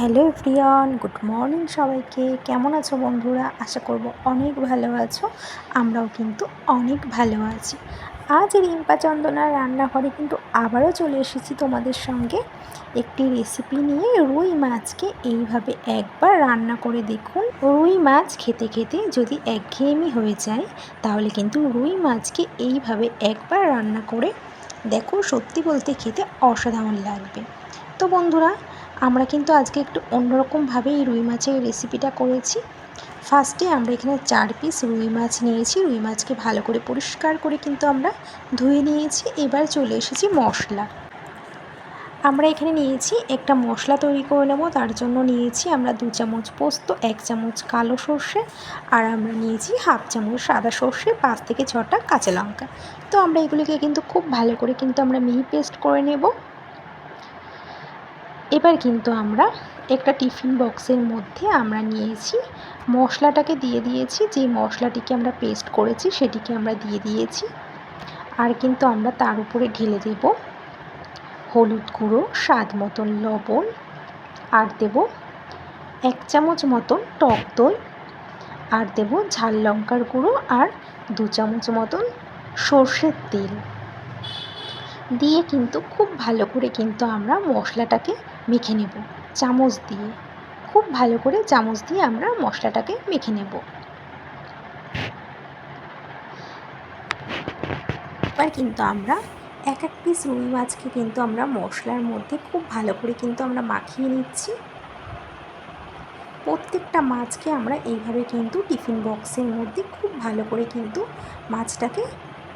Hello everyone, good morning সবাইকে। কেমন আছো বন্ধুরা? আশা করব অনেক ভালো আছো। আমরাও কিন্তু অনেক ভালো আছি। আজ রিম্পা চন্দনার রান্নাঘরে কিন্তু আবারও চলে এসেছি তোমাদের সঙ্গে। একটি রেসিপি নিয়ে রুই মাছকে এইভাবে একবার রান্না করে দেখুন। রুই মাছ খেতে খেতে যদি একঘেয়েমি হয়ে যায়, তাহলে কিন্তু রুই মাছকে এইভাবে একবার রান্না করে দেখো সত্যি বলতে খেতে অসাধারণ লাগবে। তো বন্ধুরা আমরা কিন্তু আজকে একটু অন্যরকমভাবে এই রুই মাছের রেসিপিটা করেছি। ফার্স্টে আমরা এখানে চার পিস রুই মাছ নিয়েছি। রুই মাছকে ভালো করে পরিষ্কার করে কিন্তু আমরা ধুয়ে নিয়েছি। এবার চলে এসেছি মশলা। আমরা এখানে নিয়েছি একটা মশলা তৈরি করে নেব। তার জন্য নিয়েছি আমরা দু চামচ পোস্ত, এক চামচ কালো সর্ষে আর আমরা নিয়েছি হাফ চামচ সাদা সর্ষে, পাঁচ থেকে ছটা কাঁচা লঙ্কা। তো আমরা এগুলিকে কিন্তু খুব ভালো করে কিন্তু আমরা মিহি পেস্ট করে নেব। এবার কিন্তু আমরা একটা টিফিন বক্সের মধ্যে আমরা নিয়েছি। মশলাটাকে দিয়ে দিয়েছি যে মশলাটিকে আমরা পেস্ট করেছি সেটিকে আমরা দিয়ে দিয়েছি। আর কিন্তু আমরা তার উপরে ঢেলে দেব হলুদ গুঁড়ো, স্বাদ মতন লবণ, আর দেব এক চামচ মতন টক দই, আর দেব ঝাল লঙ্কার গুঁড়ো, আর দু চামচ মতন সর্ষের তেল। দিয়ে কিন্তু খুব ভালো করে কিন্তু আমরা মশলাটাকে মেখে নেব। চামচ দিয়ে। খুব ভালো করে চামচ দিয়ে আমরা মশলাটাকে মেখে নেব। এবার কিন্তু আমরা এক এক পিস রুই মাছকে কিন্তু আমরা মশলার মধ্যে খুব ভালো করে কিন্তু আমরা মাখিয়ে নিচ্ছি। প্রত্যেকটা মাছকে আমরা এইভাবে কিন্তু টিফিন বক্সের মধ্যে খুব ভালো করে কিন্তু মাছটাকে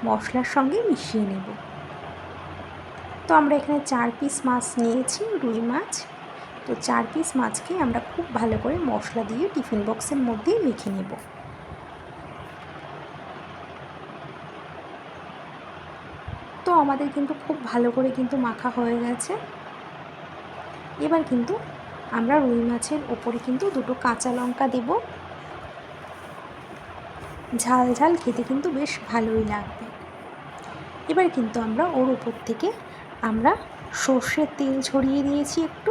মশলার সঙ্গে মিশিয়ে নেব। তো আমরা এখানে চার পিস মাছ নিয়েছি, রুই মাছ। তো চার পিস মাছকে আমরা খুব ভালো করে মশলা দিয়ে টিফিন বক্সের মধ্যে মেখে নেব। তো আমাদের কিন্তু খুব ভালো করে কিন্তু মাখা হয়ে গেছে। এবার কিন্তু আমরা রুই মাছের ওপরে কিন্তু দুটো কাঁচা লঙ্কা দেব। ঝাল ঝাল খেতে কিন্তু বেশ ভালোই লাগবে। এবার কিন্তু আমরা ওর উপর থেকে আমরা সর্ষের তেল ছড়িয়ে দিয়েছি একটু।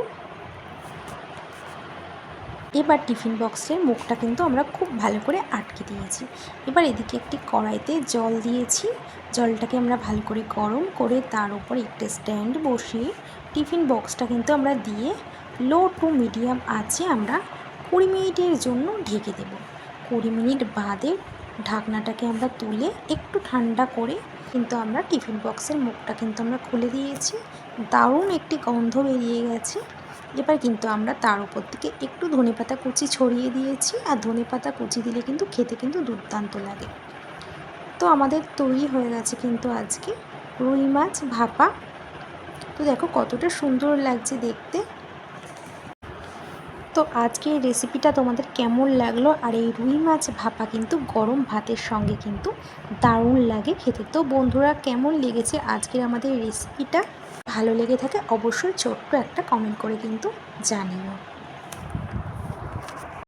এবার টিফিন বক্সের মুখটা কিন্তু আমরা খুব ভালো করে আটকে দিয়েছি। এবার এদিকে একটি কড়াইতে জল দিয়েছি। জলটাকে আমরা ভালো করে গরম করে তার উপর একটা স্ট্যান্ড বসিয়ে টিফিন বক্সটা কিন্তু আমরা দিয়ে লো টু মিডিয়াম আছে আমরা কুড়ি মিনিটের জন্য ঢেকে দেব। কুড়ি মিনিট বাদে ঢাকনাটাকে আমরা তুলে একটু ঠান্ডা করে কিন্তু আমরা টিফিন বক্সের মুখটা কিন্তু আমরা খুলে দিয়েছি। দারুণ একটি গন্ধ বেরিয়ে গেছে। এবার কিন্তু আমরা তার উপর থেকে একটু ধনে পাতা কুচি ছড়িয়ে দিয়েছি আর ধনে পাতা কুচি দিলে কিন্তু খেতে কিন্তু দুর্দান্ত লাগে। তো আমাদের তৈরি হয়ে গেছে কিন্তু আজকে রুই মাছ ভাপা। তো দেখো কতটা সুন্দর লাগছে দেখতে। তো আজকে এই রেসিপিটা তোমাদের কেমন লাগল? আর এই রুই মাছ ভাপা কিন্তু গরম ভাতের সঙ্গে কিন্তু দারুণ লাগে খেতে। তো বন্ধুরা, কেমন লেগেছে আজকের আমাদের রেসিপিটা ভালো লেগে থাকে অবশ্যই ছোট্ট একটা কমেন্ট করে কিন্তু জানিও।